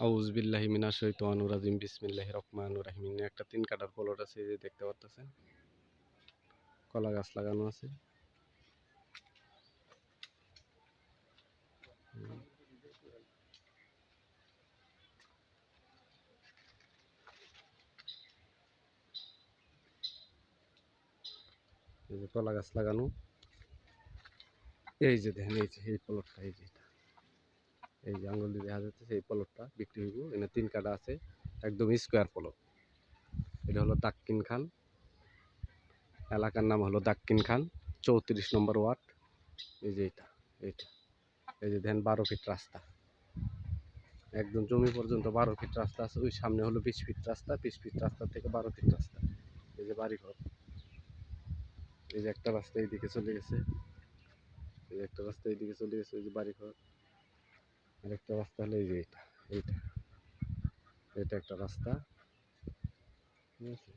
আউজবিল্লাহি মিনা শৈতানুর রাজিম বিসমিল্লাহি রহমানুর রাহিম। একটা তিন কাটার প্লট আছে যে দেখতে পারতেছেন? কলা গাছ লাগানো আছে। কলা গাছ লাগানো। এই যে দেখেন, এই যে, এই প্লটটা এই যে। এই যে আঙ্গুল দিয়ে দেখা যাচ্ছে এই প্লটটা বিক্রি হইব। এখানে তিন কাটা আছে, একদম স্কোয়ার প্লট এটা হলো দাক্কিন খান এলাকার নাম হলো দাক্কিন খান চৌত্রিশ নম্বর ওয়ার্ড। এই যে এটা এইটা এই যে দেখেন বারো ফিট রাস্তা। একদম জমি পর্যন্ত বারো ফিট রাস্তা আছে, ওই সামনে হলো বিশ ফিট রাস্তা, বিশ ফিট রাস্তা থেকে বারো ফিট রাস্তা। এই যে বাড়িঘর। এই যে একটা রাস্তা এইদিকে চলে গেছে। এই যে একটা রাস্তা এইদিকে চলে গেছে ওই যে বাড়িঘর। আর একটা রাস্তা হলো এই যে এটা এইটা। এটা একটা রাস্তা। ঠিক আছে?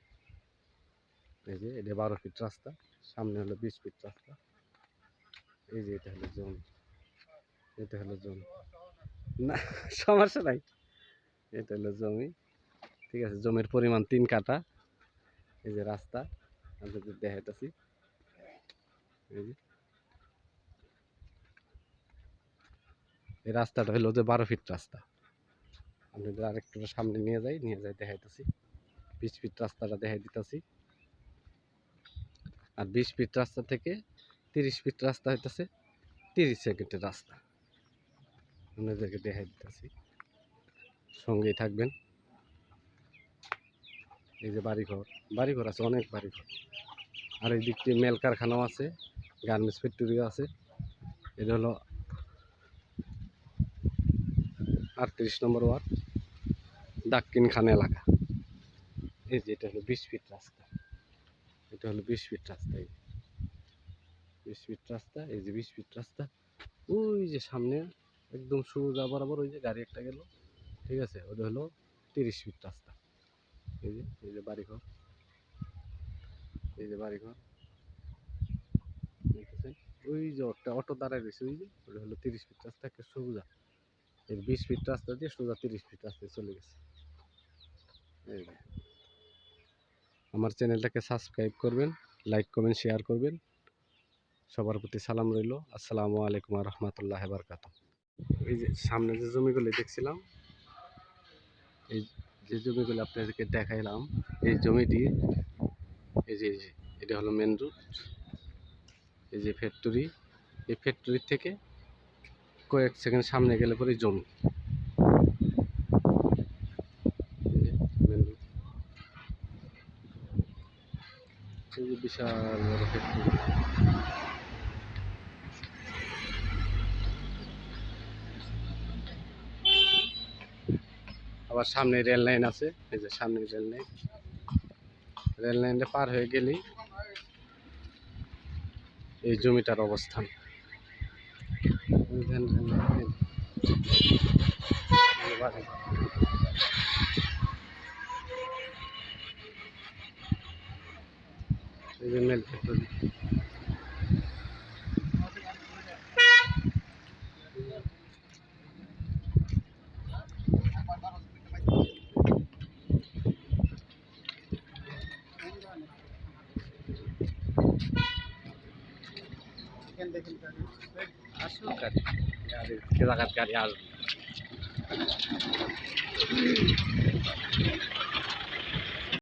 এই যে এটা বারো ফিট রাস্তা, সামনে হলো বিশ ফিট রাস্তা। এই যে এটা হলো জোন এটা হলো জোন না, সমস্যা নাই। এটা হলো জমি। ঠিক আছে, জমির পরিমাণ তিন কাটা এই যে রাস্তা আপনাদের দেখাইতেছি। এই যে এই রাস্তাটা হলো যে বারো ফিট রাস্তা। আপনাদের আরেকটু সামনে নিয়ে যাই নিয়ে যাই দেখাইতেছি। বিশ ফিট রাস্তাটা দেখাই দিতেছি। আর বিশ ফিট রাস্তা থেকে তিরিশ ফিট রাস্তা হইতেছে তিরিশ সেকেন্ডের রাস্তা। আপনাদেরকে দেখাই দিতেছি। সঙ্গেই থাকবেন। এই যে বাড়িঘর বাড়িঘর আছে, অনেক বাড়িঘর। আর এই দিক দিয়ে মেল কারখানাও আছে, গার্মেন্টস ফ্যাক্টরিও আছে। এটা হলো আটত্রিশ নম্বর ওয়ার্ড দাক্কিন খান এলাকা। এই যে এটা হলো বিশ ফিট রাস্তা। এটা হলো বিশ ফিট রাস্তা বিশ ফিট রাস্তা, এই যে বিশ ফিট রাস্তা। ওই যে সামনে একদম সোজা বরাবর ওই যে গাড়ি একটা গেল। ঠিক আছে, ওটা হলো তিরিশ ফিট রাস্তা। এই যে এই যে বাড়িঘর। এই যে বাড়িঘর। ওই যে অটো দাঁড়ায় রয়েছে, ওই যে, ওটা হলো তিরিশ ফিট রাস্তা, একটা সোজা এর বিশ ফিট রাস্তা দিয়ে সোজা তিরিশ ফিট রাস্তায় চলে গেছে। আমার চ্যানেলটাকে সাবস্ক্রাইব করবেন লাইক কমেন্ট শেয়ার করবেন। সবার প্রতি সালাম রইল। আসসালামু আলাইকুম রহমতুল্লাহ বারকাত এই যে সামনে যে জমিগুলি দেখছিলাম এই যে জমিগুলো আপনাদেরকে দেখাইলাম এই জমিটি এই যে, এটা হলো মেন রুট এই যে ফ্যাক্টরি এই ফ্যাক্টরির থেকে কয়েক সেকেন্ড সামনে গেলে পরে জমি। বিশাল আবার সামনে রেল লাইন আছে। এই যে সামনে রেল লাইন রেল লাইনটা পার হয়ে গেলেই এই জমিটার অবস্থান। এই দেখেন rail লাইন। এই যে বাড়ি। এই যে মেল ফ্যাক্টরি আসুক গাড়ি গাড়ি জায়গার গাড়ি আসবে